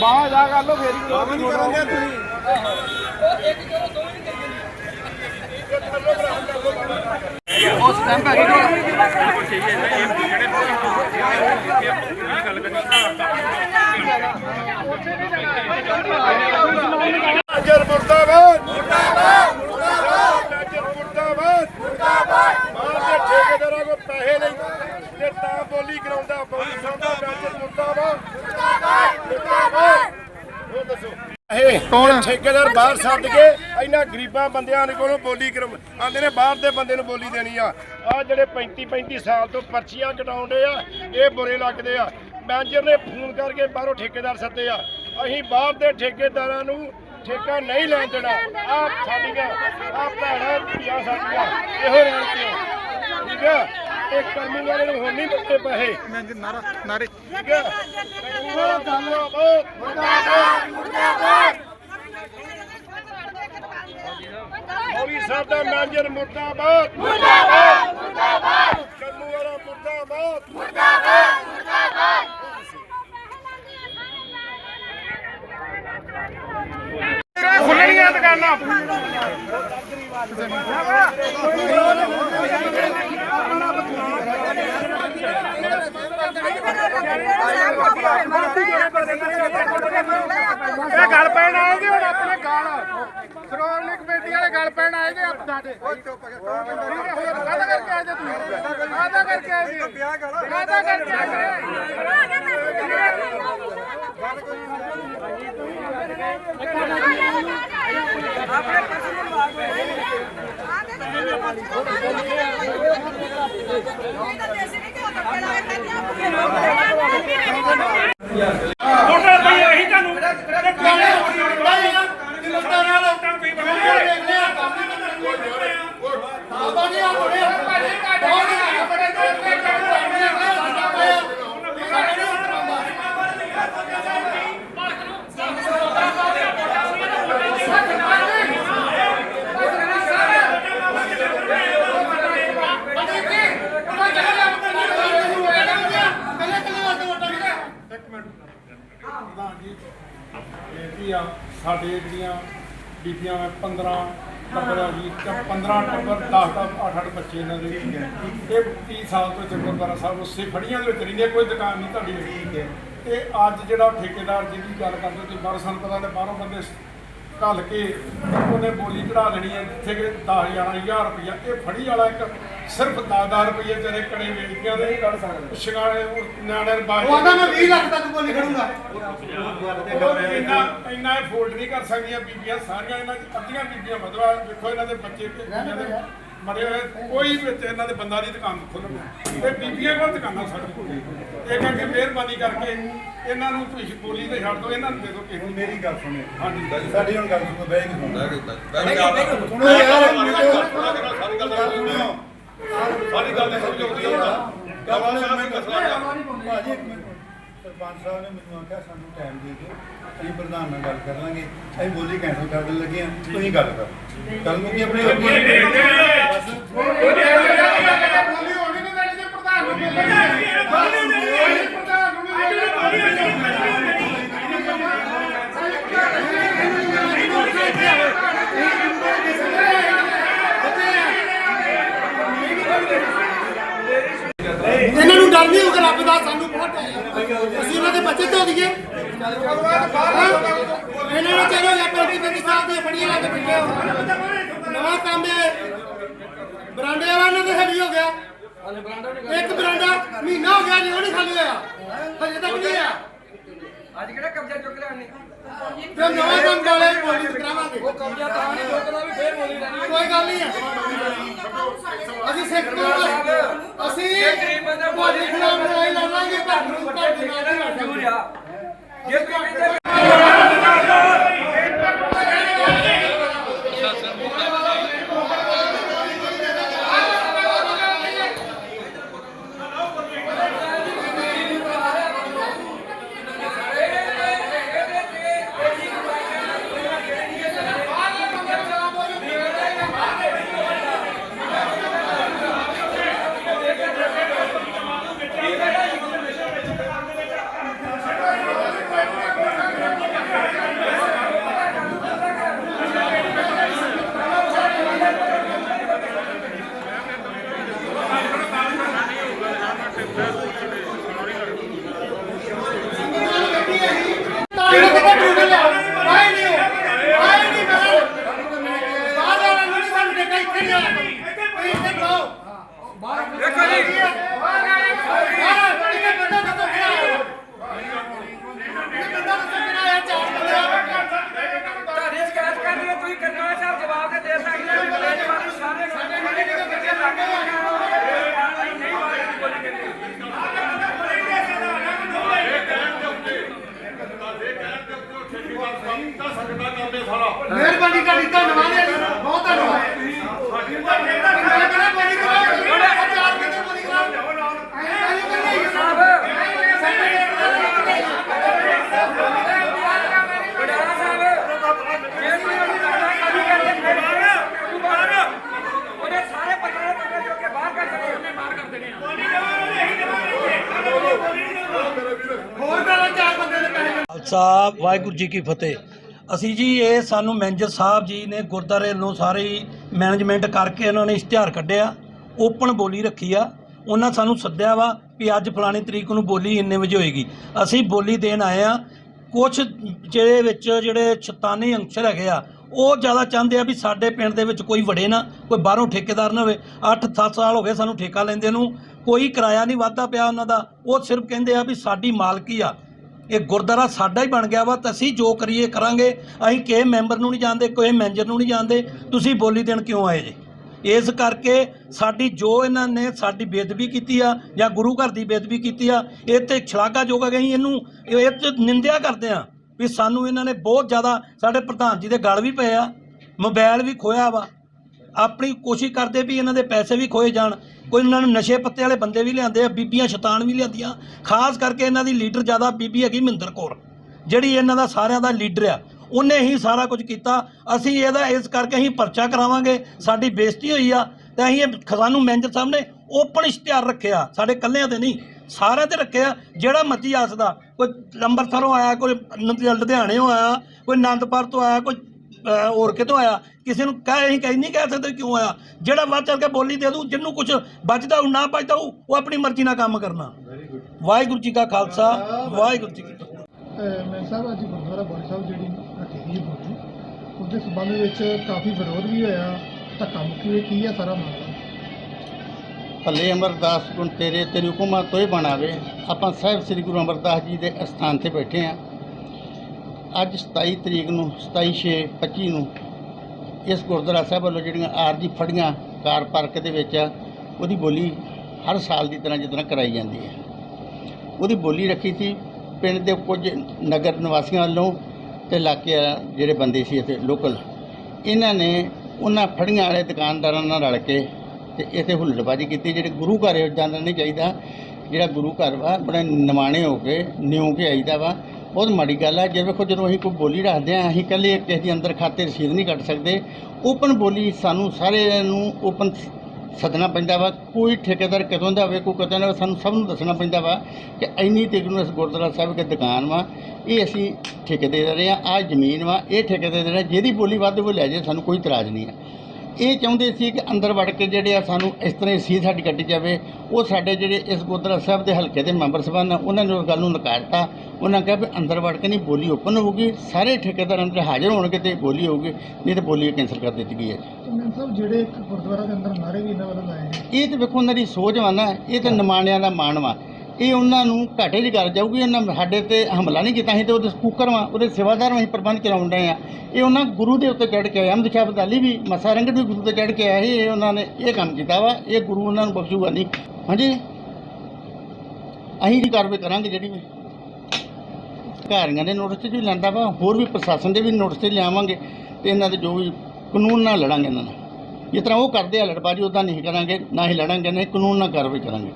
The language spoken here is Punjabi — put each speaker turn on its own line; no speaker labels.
ਬਾਹਰ ਜਾ ਕਰ ਲੋ ਫੇਰ ਹੀ ਨਹੀਂ ਕਰਾਂਗੇ ਤੁਸੀਂ ਉਸ ਟਾਈਮ ਪੈ ਗਈ
ਨਜਰ ਮੁਰਦਾਬਾਦ ਮੁਰਦਾਬਾਦ ਮੁਰਦਾਬਾਦ ਨਜਰ ਮੁਰਦਾਬਾਦ ਮੁਰਦਾਬਾਦ ਬਾਹਰ ਦੇ ਠੇਕੇਦਾਰਾਂ ਕੋ ਪੈਸੇ ਨਹੀਂ। ਤੇ ਤਾਂ ਬੋਲੀ ਕਰਾਉਂਦਾ ਬੋਲੀ ਸੁਣਦਾ ਨਜਰ ਮੁਰਦਾਬਾਦ। ਮੁਰਦਾਬਾਦ ਮੁਰਦਾਬਾਦ। ਉਹ ਦੱਸੋ। ਇਹ ਕੌਣ? ਠੇਕੇਦਾਰ ਬਾਹਰ ਛੱਡ ਕੇ ਇਹਨਾਂ ਗਰੀਬਾਂ ਬੰਦਿਆਂ ਦੇ ਕੋਲੋਂ ਬੋਲੀ ਕਰ ਆਂਦੇ ਨੇ ਬਾਹਰ ਦੇ ਬੰਦੇ ਨੂੰ ਬੋਲੀ ਦੇਣੀ ਆ। ਆ ਜਿਹੜੇ 35 35 ਸਾਲ ਤੋਂ ਪਰਚੀਆਂ ਕਟਾਉਂਦੇ ਆ ਇਹ ਬੁਰੇ ਲੱਗਦੇ ਆ। ਮੈਨੇਜਰ ਨੇ ਫੋਨ ਕਰਕੇ ਬਾਹਰੋਂ ਠੇਕੇਦਾਰ ਸੱਦੇ ਆ। ਅਸੀਂ ਬਾਹਰ ਦੇ ਠੇਕੇਦਾਰਾਂ ਨੂੰ ਠੇਕਾ ਨਹੀਂ ਲੈਣ ਦੇਣਾ। ਆ ਸਾਡੀਆਂ ਆ ਭੈਣਾਂ ਧੀਆਂ ਸਾਡੀਆਂ ਇਹੋ ਰਹਿਣ ਠੀਕ ਆ? ਇਹ ਕਰਮੀ ਵਾਲੇ ਨੂੰ ਹੁਣ ਨਹੀਂ ਦਿੱਤੇ ਪੈਸੇ।
ਮੈਂ ਨਾਰਾ ਨਾਰੇ
ਠੀਕ ਆ ਮੁਰਦਾਬਾਦ ਮੁਰਦਾਬਾਦ। ਮੁਰਦਾਬਾਦ ਮੌਲੀ ਸਾਹਿਬ ਦਾ ਮੈਨੇਜਰ ਮੁਰਦਾਬਾਦ। ਮੁਰਦਾਬਾਦ ਮੁਰਦਾਬਾਦ। ਕੰਨੂ ਵਾਲਾ ਮੁਰਦਾਬਾਦ।
ਖੁੱਲਣੀਆਂ ਦੁਕਾਨਾਂ ਇਹ ਗੱਲ ਪੈਣ ਆਏ ਜੀ ਹੁਣ ਆਪਣੇ ਗਾਲ ਸ਼੍ਰੋਮਣੀ ਕਮੇਟੀ ਵਾਲੇ ਗੱਲ ਪੈਣ ਆਏ ਜੀ ਆਪ। ਸਾਡੇ ਕਾਹਦਾ ਕਰਕੇ ਆਏ ਜੀ ਤੁਸੀਂ? ਕਾਹਦਾ ਕਰਕੇ ਆਏ ਜੀ? ਕਾਹਦਾ ਕਰਕੇ ਆਏ
ਵੋਟਾਂ ਪਈ ਅਸੀਂ ਤੁਹਾਨੂੰ ਤੇ ਕੋਲੇ
ਪ੍ਰਧਾਨ ਜੀ ਬੇਨਤੀ ਆ ਸਾਡੇ ਜਿਹੜੀਆਂ ਬੀਬੀਆਂ ਵਾ 15 ਟੱਬਰ ਜੀ ਤੇ 15 ਟੱਬਰ 10 ਦਾ 8 8 ਬੱਚੇ ਇਹਨਾਂ ਦੇ। ਇਹ 30 ਸਾਲ ਤੋਂ ਚੰਗਰਦਾਰਾ ਸਾਹਿਬ ਉਸੇ ਫੜੀਆਂ ਦੇ ਵਿੱਚ ਰਹਿੰਦੇ ਕੋਈ ਦੁਕਾਨ ਨਹੀਂ ਤੁਹਾਡੀ ਹੈਗੀ। ਤੇ ਅੱਜ ਜਿਹੜਾ ਠੇਕੇਦਾਰ ਜਿਹਦੀ ਗੱਲ ਕਰਦੇ ਤੁਸੀਂ ਬਾਹਰੋਂ ਸਾਨੂੰ ਪਤਾ ਨੇ ਬਾਹਰੋਂ ਬੰਦੇ ਘੱਲ ਕੇ ਉਹਨੇ ਬੋਲੀ ਚੜਾ ਦੇਣੀ ਹੈ। ਜਿੱਥੇ ਕਿ 10 11000 ਰੁਪਇਆ ਇਹ ਫੜੀ ਵਾਲਾ ਇੱਕ ਸਿਰਫ 10000 ਰੁਪਏ ਤੇਰੇ ਕੜੇ ਵੇਚਦੀਆਂ ਦੇ ਕੱਢ ਸਕਦੇ ਸ਼ਿੰਗਾਰੇ ਨਿਆਣੇ ਬਾਹਰ
ਉਹ ਆਂਦਾ ਮੈਂ 20 ਲੱਖ ਤੱਕ ਬੋਲੀ ਖੜੂੰਗਾ।
ਇੰਨਾ ਇੰਨਾ ਫੋਲਡ ਨਹੀਂ ਕਰ ਸਕਦੀਆਂ ਬੀਬੀਆਂ। ਸਾਰੀਆਂ ਇਹਨਾਂ ਦੀ ਅੱਧੀਆਂ ਬੀਬੀਆਂ ਮਤਲਬ ਦੇਖੋ ਇਹਨਾਂ ਦੇ ਬੱਚੇ ਤੇ ਦੇ ਮਰੇ ਹੋਏ ਕੋਈ ਵਿੱਚ ਇਹਨਾਂ ਦੇ ਬੰਦਾ ਦੀ ਦੁਕਾਨ ਖੋਲ੍ਹਣੀ ਤੇ ਬੀਬੀਆਂ ਕੋਲ ਦੁਕਾਨਾਂ ਸਾਡੇ ਕੋਲ ਇਹ ਕਰਕੇ ਮਿਹਰਬਾਨੀ ਕਰਕੇ ਇਹਨਾਂ ਨੂੰ ਤੁਸੀਂ ਬੋਲੀ ਤੇ ਛੱਡ ਦਿਓ ਇਹਨਾਂ ਨੂੰ ਦੇ ਦਿਓ ਕਿਸੇ ਨੂੰ
ਮੇਰੀ ਗੱਲ ਸੁਣੇ
ਹਾਂਜੀ
ਸਾਡੀ ਹੁਣ ਗੱਲ ਸੁਣੋ ਬਹਿ ਕੇ ਸੁਣੋ
ਸਾਰੀ
ਸੁਣੋ ਯਾਰ
ਸੁਣਿਓ ਸਾਡੀ ਗੱਲ ਨਹੀਂ ਸਮਝਾਉਂਦੀ ਹੁੰਦਾ ਗੱਲ ਨਾਲ ਮੈਂ ਮਸਲਾ ਕਰ
ਭਾਜੀ ਇੱਕ ਮਿੰਟ ਸਰਪੰਚ ਸਾਹਿਬ ਨੇ ਮੈਨੂੰ ਆਖਿਆ ਸਾਨੂੰ ਟਾਈਮ ਦੇ ਦਿਓ ਅਸੀਂ ਪ੍ਰਧਾਨ ਨਾਲ ਗੱਲ ਕਰ ਲਾਂਗੇ ਅਸੀਂ ਬੋਲੀ ਕੈਂਸਲ ਕਰ ਦੇਣ ਲੱਗੇ ਆ ਤੁਸੀਂ ਗੱਲ ਕਰੋ ਕੱਲ ਨੂੰ ਕੀ ਆਪਣੀ
ਹੋਣੀ ਨਹੀਂ ਜੇ ਪ੍ਰਧਾਨ ਨੂੰ ਬੋਲੀ ਪ੍ਰਧਾਨ ਨੂੰ ਨਹੀਂ
ਇਹਨਾਂ ਨੂੰ ਡਰ ਨਹੀਂ ਹੋਊਗਾ ਰੱਬ ਦਾ ਸਾਨੂੰ ਬਹੁਤ ਹੈ ਅਸੀਂ ਉਹਨਾਂ ਦੇ ਬੱਚੇ ਧੋ ਦਈਏ ਇਹਨਾਂ ਨੇ ਚਲੋ ਲੈ ਪੈਂਤੀ ਪੈਂਤੀ ਸਾਲ ਦੀ ਫੜੀਆਂ ਲਾ ਕੇ ਬੈਠੇ ਹੋ ਨਵਾਂ ਕੰਮ ਹੈ ਬਰਾਂਡੇ ਵਾਲਾ ਇਹਨਾਂ ਦੇ ਹੈਵੀ ਹੋ ਗਿਆ ਇੱਕ ਬਰਾਂਡਾ ਮਹੀਨਾ ਹੋ ਗਿਆ ਜੀ ਉਹ ਨਹੀਂ ਖਾਲੀ ਹੋਇਆ। ਹਜੇ ਤੱਕ ਨਹੀਂ ਆ
ਅੱਜ ਕਿਹੜਾ ਕਬਜ਼ਾ ਚੁੱਕ ਲਿਆ ਨੇ
ਤੇ ਨਵਾਂ ਕੰਮ ਵਾਲੇ ਬੋਲੀ ਕਰਾਵਾਂਗੇ
ਉਹ ਕਬਜ਼ਾ ਤਾਂ ਨਹੀਂ ਚੁੱਕਦਾ ਵੀ ਫੇਰ ਬੋਲੀ ਰਹਿਣੀ
ਕੋਈ ਗੱਲ ਨਹੀਂ ਹੈ। ਅਸੀਂ ਸਿੱਖ ਨੂੰ ਅਸੀਂ ਬੋਲੀ ਖਿਲਾਫ ਲੜਾਈ ਲੜਾਂਗੇ ਪਰ ਨੂੰ ਘੱਟ
ਦੇਖੋ ਜੀ
ਇਹ ਬੰਦਾ ਦੱਸੋ ਕਿਹੜਾ ਆਇਆ ਇਹ ਬੰਦਾ ਦੱਸੋ ਕਿਹੜਾ ਆਇਆ ਚਾਰ ਬੰਦੇ ਆ
ਤੁਹਾਡੀ ਸ਼ਿਕਾਇਤ ਕਰਨੀ ਹੈ ਤੁਸੀਂ ਕਰਨਾ ਸਾਹਿਬ ਜਵਾਬ ਤੇ ਦੇ ਸਕਦੇ ਹੋ ਮੇਰੇ ਵਾਲੀ ਸਾਰੇ ਸਾਡੇ ਜਿਹੜੇ ਜਿਹੜੇ ਬੱਚੇ ਲੱਗੇ ਨਹੀਂ ਮਾਰੇ ਬੋਲੀ ਕਰੀ
ਸਕਦਾ ਕਰਦੇ ਸਾਰਾ
ਮਿਹਰਬਾਨੀ ਤੁਹਾਡੀ ਧੰਨਵਾਦ ਹੈ ਜੀ। ਬਹੁਤ ਧੰਨਵਾਦ ਮੈਂ ਕਹਿੰਦਾ ਬੋਲੀ ਕਰੋ ਇਹ ਚਾਰ ਬੰਦੇ ਬੋਲੀ ਕਰੋ ਐਂ ਕਹਿੰਦੇ
ਸਾਹਿਬ ਵਡਾਲਾ ਸਾਹਿਬ ਜੇ ਤੁਸੀਂ ਉਹਨੂੰ ਕਰਨਾ ਕਦੀ ਕਰਦੇ ਫਿਰ ਬਾਹਰ ਉਹਨੇ ਸਾਰੇ ਪੱਤਰੇ ਪੱਤਰੇ ਚੁੱਕ ਕੇ ਬਾਹਰ ਕਰ ਦੇਣੇ ਉਹਨੇ ਬਾਹਰ ਕਰ ਦੇਣੇ
ਹੋਰ ਕਰਾ ਚਾਰ ਬੰਦੇ ਦੇ ਪੈਸੇ
ਖਾਲਸਾ ਵਾਹਿਗੁਰੂ ਜੀ ਕੀ ਫਤਿਹ। ਅਸੀਂ ਜੀ, ਇਹ ਸਾਨੂੰ ਮੈਨੇਜਰ ਸਾਹਿਬ ਜੀ ਨੇ ਗੁਰਦਾਰੇ ਨੂੰ ਸਾਰੀ ਮੈਨੇਜਮੈਂਟ ਕਰਕੇ ਉਹਨਾਂ ਨੇ ਇਸ਼ਤਿਹਾਰ ਕੱਢਿਆ, ਓਪਨ ਬੋਲੀ ਰੱਖੀ ਆ। ਉਹਨਾਂ ਸਾਨੂੰ ਸੱਦਿਆ ਵਾ ਵੀ ਅੱਜ ਫਲਾਣੀ ਤਰੀਕ ਨੂੰ ਬੋਲੀ ਇੰਨੇ ਵਜੇ ਹੋਏਗੀ। ਅਸੀਂ ਬੋਲੀ ਦੇਣ ਆਏ ਆ। ਕੁਝ ਜਿਹੜੇ ਵਿੱਚ ਜਿਹੜੇ ਸ਼ੈਤਾਨੀ ਅੰਸ਼ਰ ਹੈਗੇ ਆ, ਉਹ ਜ਼ਿਆਦਾ ਚਾਹੁੰਦੇ ਆ ਵੀ ਸਾਡੇ ਪਿੰਡ ਦੇ ਵਿੱਚ ਕੋਈ ਵੜੇ ਨਾ, ਕੋਈ ਬਾਹਰੋਂ ਠੇਕੇਦਾਰ ਨਾ ਹੋਵੇ। 8-7 ਸਾਲ ਹੋ ਗਏ ਸਾਨੂੰ ਠੇਕਾ ਲੈਂਦੇ ਨੂੰ। ਕੋਈ ਕਿਰਾਇਆ ਨਹੀਂ ਵਾਧਾ ਪਿਆ ਉਹਨਾਂ ਦਾ। ਉਹ ਸਿਰਫ ਕਹਿੰਦੇ ਆ ਵੀ ਸਾਡੀ ਮਾਲਕੀ ਆ। ਇਹ ਗੁਰਦੁਆਰਾ ਸਾਡਾ ਹੀ ਬਣ ਗਿਆ ਵਾ, ਤਾਂ ਅਸੀਂ ਜੋ ਕਰੀਏ ਕਰਾਂਗੇ। ਅਸੀਂ ਕਿਸੇ ਮੈਂਬਰ ਨੂੰ ਨਹੀਂ ਜਾਣਦੇ, ਕੋਈ ਮੈਨੇਜਰ ਨੂੰ ਨਹੀਂ ਜਾਣਦੇ। ਤੁਸੀਂ ਬੋਲੀ ਦੇਣ ਕਿਉਂ ਆਏ ਜੀ? ਇਸ ਕਰਕੇ ਸਾਡੀ ਜੋ ਇਹਨਾਂ ਨੇ ਸਾਡੀ ਬੇਦਬੀ ਕੀਤੀ ਆ, ਜਾਂ ਗੁਰੂ ਘਰ ਦੀ ਬੇਦਬੀ ਕੀਤੀ ਆ, ਇਹ ਤੇ ਛਲਾਕਾਯੋਗ ਹੈ ਅਸੀਂ ਇਹਨੂੰ ਇਹ ਇਹ ਤੇ ਨਿੰਦਿਆ ਕਰਦੇ ਆ ਵੀ ਸਾਨੂੰ ਇਹਨਾਂ ਨੇ ਬਹੁਤ ਜ਼ਿਆਦਾ ਸਾਡੇ ਪ੍ਰਧਾਨ ਜੀ ਦੇ ਗਲ ਵੀ ਪਏ ਆ ਮੋਬਾਈਲ ਵੀ ਖੋਇਆ ਵਾ। ਆਪਣੀ ਕੋਸ਼ਿਸ਼ ਕਰਦੇ ਵੀ ਇਹਨਾਂ ਦੇ ਪੈਸੇ ਵੀ ਖੋਏ ਜਾਣ, ਕੋਈ ਇਹਨਾਂ ਨੂੰ ਨਸ਼ੇ ਪੱਤੇ ਵਾਲੇ ਬੰਦੇ ਵੀ ਲਿਆਂਦੇ ਆ, ਬੀਬੀਆਂ ਸ਼ੈਤਾਨ ਵੀ ਲਿਆਂਦੀਆਂ, ਖਾਸ ਕਰਕੇ ਇਹਨਾਂ ਦੀ ਲੀਡਰ ਜ਼ਿਆਦਾ ਬੀਬੀ ਹੈਗੀ ਮਹਿੰਦਰ ਕੌਰ, ਜਿਹੜੀ ਇਹਨਾਂ ਦਾ ਸਾਰਿਆਂ ਦਾ ਲੀਡਰ ਆ, ਉਹਨੇ ਹੀ ਸਾਰਾ ਕੁਝ ਕੀਤਾ, ਅਸੀਂ ਇਹਦਾ ਇਸ ਕਰਕੇ ਅਸੀਂ ਪਰਚਾ ਕਰਾਵਾਂਗੇ, ਸਾਡੀ ਬੇਇੱਜ਼ਤੀ ਹੋਈ ਆ, ਤੇ ਅਸੀਂ ਇਹ ਸਾਨੂੰ ਮੈਨੇਜਰ ਸਾਹਿਬ ਨੇ ਓਪਨ ਇਸ਼ਤਿਹਾਰ ਰੱਖਿਆ, ਸਾਡੇ ਕੱਲਿਆਂ ਤੇ ਨਹੀਂ, ਸਾਰਿਆਂ ਤੇ ਰੱਖਿਆ, ਜਿਹੜਾ ਮਰਜ਼ੀ ਆ ਸਕਦਾ, ਕੋਈ ਅੰਮ੍ਰਿਤਸਰੋਂ ਆਇਆ, ਕੋਈ ਨ- ਲੁਧਿਆਣਿਓਂ ਆਇਆ, ਕੋਈ ਆਨੰਦਪੁਰ ਤੋਂ ਆਇਆ, ਕੋਈ ਹੋਰ ਕਿਤੋਂ ਆਇਆ? ਕਿਸੇ ਨੂੰ ਕਹਿ ਅਸੀਂ ਕਹਿ ਨਹੀਂ ਕਹਿ ਸਕਦੇ ਕਿਉਂ ਆਇਆ। ਜਿਹੜਾ ਵੱਧ ਚੱਲ ਕੇ ਬੋਲੀ ਦੇ ਦੂ ਜਿਹਨੂੰ ਕੁਝ ਬਚਦਾ ਹੋਊ ਨਾ ਬਚਦਾ ਉਹ ਆਪਣੀ ਮਰਜ਼ੀ ਨਾਲ ਕੰਮ ਕਰਨਾ। ਵਾਹਿਗੁਰੂ ਜੀ ਕਾ ਖਾਲਸਾ ਵਾਹਿਗੁਰੂ ਜੀ ਕੀ ਫਤਿਹ।
ਮੈਂ ਸਾਹਿਬ ਅੱਜ ਗੁਰਦੁਆਰਾ ਬਾਣੀ ਸਾਹਿਬ ਜਿਹੜੀ ਰੱਖੀ ਹੈ ਬੋਲੀ ਉਹਦੇ ਸੰਬੰਧ ਵਿੱਚ ਕਾਫੀ ਵਿਰੋਧ ਵੀ ਹੋਇਆ ਧੱਕਾ ਮੁੱਕੀ ਕੀ ਹੈ ਸਾਰਾ ਮਾਮਲਾ?
ਭਲੇ ਅਮਰਦਾਸ ਗੁਣ ਤੇਰੇ ਤੇਰੀ ਹੁਕਮਾਂ ਤੋਏ ਬਣਾਵੇ। ਆਪਾਂ ਸਾਹਿਬ ਸ੍ਰੀ ਗੁਰੂ ਅਮਰਦਾਸ ਜੀ ਦੇ ਅਸਥਾਨ ਤੇ ਬੈਠੇ ਆ ਅੱਜ 27 ਤਰੀਕ ਨੂੰ 27 ਛੇ 25 ਨੂੰ ਇਸ ਗੁਰਦੁਆਰਾ ਸਾਹਿਬ ਵੱਲੋਂ ਜਿਹੜੀਆਂ ਆਰਜੀ ਫੜੀਆਂ ਕਾਰ ਪਾਰਕ ਦੇ ਵਿੱਚ ਆ ਉਹਦੀ ਬੋਲੀ ਹਰ ਸਾਲ ਦੀ ਤਰ੍ਹਾਂ ਜਿੱਦਾਂ ਕਰਾਈ ਜਾਂਦੀ ਹੈ। ਉਹਦੀ ਬੋਲੀ ਰੱਖੀ ਸੀ, ਪਿੰਡ ਦੇ ਕੁਝ ਨਗਰ ਨਿਵਾਸੀਆਂ ਵੱਲੋਂ ਤੇ ਇਲਾਕੇ ਜਿਹੜੇ ਬੰਦੇ ਸੀ ਇੱਥੇ ਲੋਕਲ, ਇਹਨਾਂ ਨੇ ਉਹਨਾਂ ਫੜੀਆਂ ਵਾਲੇ ਦੁਕਾਨਦਾਰਾਂ ਨਾਲ ਰਲ ਕੇ ਤੇ ਇੱਥੇ ਹੁੱਲੜਬਾਜੀ ਕੀਤੀ। ਜਿਹੜੇ ਗੁਰੂ ਘਰ ਜਾਣਾ ਨਹੀਂ ਚਾਹੀਦਾ। ਜਿਹੜਾ ਗੁਰੂ ਘਰ ਵਾ, ਬੜਾ ਨਿਮਾਣੇ ਹੋ ਕੇ, ਨਿਉ ਕੇ ਆਈਦਾ ਵਾ। ਬਹੁਤ ਮਾੜੀ ਗੱਲ ਹੈ ਜੇ ਵੇਖੋ ਜਦੋਂ ਅਸੀਂ ਕੋਈ ਬੋਲੀ ਰੱਖਦੇ ਹਾਂ ਅਸੀਂ ਇਕੱਲੇ ਕਿਸੇ ਦੀ ਅੰਦਰ ਖਾਤੇ ਰਸੀਦ ਨਹੀਂ ਕੱਟ ਸਕਦੇ। ਓਪਨ ਬੋਲੀ ਸਾਨੂੰ ਸਾਰਿਆਂ ਨੂੰ ਓਪਨ ਸੱਦਣਾ ਪੈਂਦਾ ਵਾ। ਕੋਈ ਠੇਕੇਦਾਰ ਕਦੋਂ ਦਾ ਹੋਵੇ ਕੋਈ ਕਦੋਂ ਦਾ ਹੋਵੇ, ਸਾਨੂੰ ਸਭ ਨੂੰ ਦੱਸਣਾ ਪੈਂਦਾ ਵਾ ਕਿ ਇੰਨੀ ਤਰੀਕ ਨੂੰ ਇਸ ਗੁਰਦੁਆਰਾ ਸਾਹਿਬ ਦੀ ਦੁਕਾਨ ਵਾ। ਇਹ ਅਸੀਂ ਠੇਕੇ ਦੇ ਰਹੇ ਆ ਆ ਜ਼ਮੀਨ ਵਾ ਇਹ ਠੇਕੇ ਦੇ ਰਹੇ ਹਾਂ। ਜਿਹਦੀ ਬੋਲੀ ਵੱਧ ਉਹ ਲੈ ਜਾਏ ਸਾਨੂੰ ਕੋਈ ਇਤਰਾਜ਼ ਨਹੀਂ ਹੈ ਇਹ ਚਾਹੁੰਦੇ ਸੀ ਕਿ ਅੰਦਰ ਵੜ ਕੇ ਜਿਹੜੇ ਆ ਸਾਨੂੰ ਇਸ ਤਰ੍ਹਾਂ ਹੀ ਸੀ ਸਾਡੀ ਕੱਟੀ ਜਾਵੇ। ਉਹ ਸਾਡੇ ਜਿਹੜੇ ਇਸ ਗੁਰਦੁਆਰਾ ਸਾਹਿਬ ਦੇ ਹਲਕੇ ਦੇ ਮੈਂਬਰ ਸਭਾ ਨੇ ਉਹਨਾਂ ਨੇ ਉਸ ਗੱਲ ਨੂੰ ਨਕਾਰਤਾ। ਉਹਨਾਂ ਕਿਹਾ ਵੀ ਅੰਦਰ ਵੜ ਕੇ ਨਹੀਂ ਬੋਲੀ ਓਪਨ ਹੋਊਗੀ। ਸਾਰੇ ਠੇਕੇਦਾਰ ਅੰਦਰ ਹਾਜ਼ਰ ਹੋਣਗੇ ਤੇ ਬੋਲੀ ਹੋਊਗੀ ਨਹੀਂ ਤਾਂ ਬੋਲੀ ਕੈਂਸਲ ਕਰ ਦਿੱਤੀ ਗਈ ਹੈ।
ਸਾਹਿਬ ਜਿਹੜੇ ਗੁਰਦੁਆਰਾ ਦੇ ਅੰਦਰ ਨਾਰੇ ਵੀ ਇਹਨਾਂ ਵੱਲੋਂ ਲਾਏ
ਇਹ ਤੇ ਵੇਖੋ ਉਹਨਾਂ ਦੀ ਸੋਚ ਵਾ ਨਾ ਇਹ ਤਾਂ ਨਿਮਾਣਿਆਂ ਦਾ ਮਾਣ ਵਾ। ਇਹ ਉਹਨਾਂ ਨੂੰ ਘਾਟੇ 'ਚ ਕਰ ਜਾਊਗੀ, ਉਹਨਾਂ ਸਾਡੇ ਤੇ ਹਮਲਾ ਨਹੀਂ ਕੀਤਾ ਸੀ ਤੇ ਉਹਦੇ ਸਪੂਕਰ ਵਾਂ, ਉਹਦੇ ਸੇਵਾਦਾਰ ਅਸੀਂ ਪ੍ਰਬੰਧ ਚਲਾਉਣ ਰਹੇ ਆ। ਇਹ ਉਹਨਾਂ ਗੁਰੂ ਦੇ ਉੱਤੇ ਚੜ੍ਹ ਕੇ ਆਏ ਅਹਿਮਦ ਸ਼ਾਹ ਅਬਦਾਲੀ ਵੀ ਮਸਾ ਰੰਗਤ ਵੀ ਗੁਰੂ ਤੇ ਚੜ੍ਹ ਕੇ ਆਏ ਸੀ, ਇਹ ਉਹਨਾਂ ਨੇ ਇਹ ਕੰਮ ਕੀਤਾ ਵਾ, ਇਹ ਗੁਰੂ ਉਹਨਾਂ ਨੂੰ ਬਖਸ਼ੂਗਾ ਨਹੀਂ। ਹਾਂਜੀ? ਅਸੀਂ ਦੀ ਕਾਰਵਾਈ ਕਰਾਂਗੇ ਜਿਹੜੀ ਵੀ ਅਧਿਕਾਰੀਆਂ ਦੇ ਨੋਟਿਸ 'ਤੇ ਵੀ ਲੈਂਦਾ ਵਾ, ਹੋਰ ਵੀ ਪ੍ਰਸ਼ਾਸਨ ਦੇ ਵੀ ਨੋਟਿਸ 'ਤੇ ਲਿਆਵਾਂਗੇ ਤੇ ਇਹਨਾਂ ਦੇ ਜੋ ਵੀ ਕਾਨੂੰਨ ਨਾਲ ਲੜਾਂਗੇ ਇਹਨਾਂ ਨਾਲ। ਜਿਸ ਤਰ੍ਹਾਂ ਉਹ ਕਰਦੇ ਆ ਲੜਬਾਜੀ ਉਦਾਂ ਨਹੀਂ ਕਰਾਂਗੇ, ਨਾ ਹੀ ਲੜਾਂਗੇ ਨਹੀਂ ਕਾਨੂੰਨ ਨਾਲ ਕਾਰਵਾਈ ਕਰਾਂਗੇ।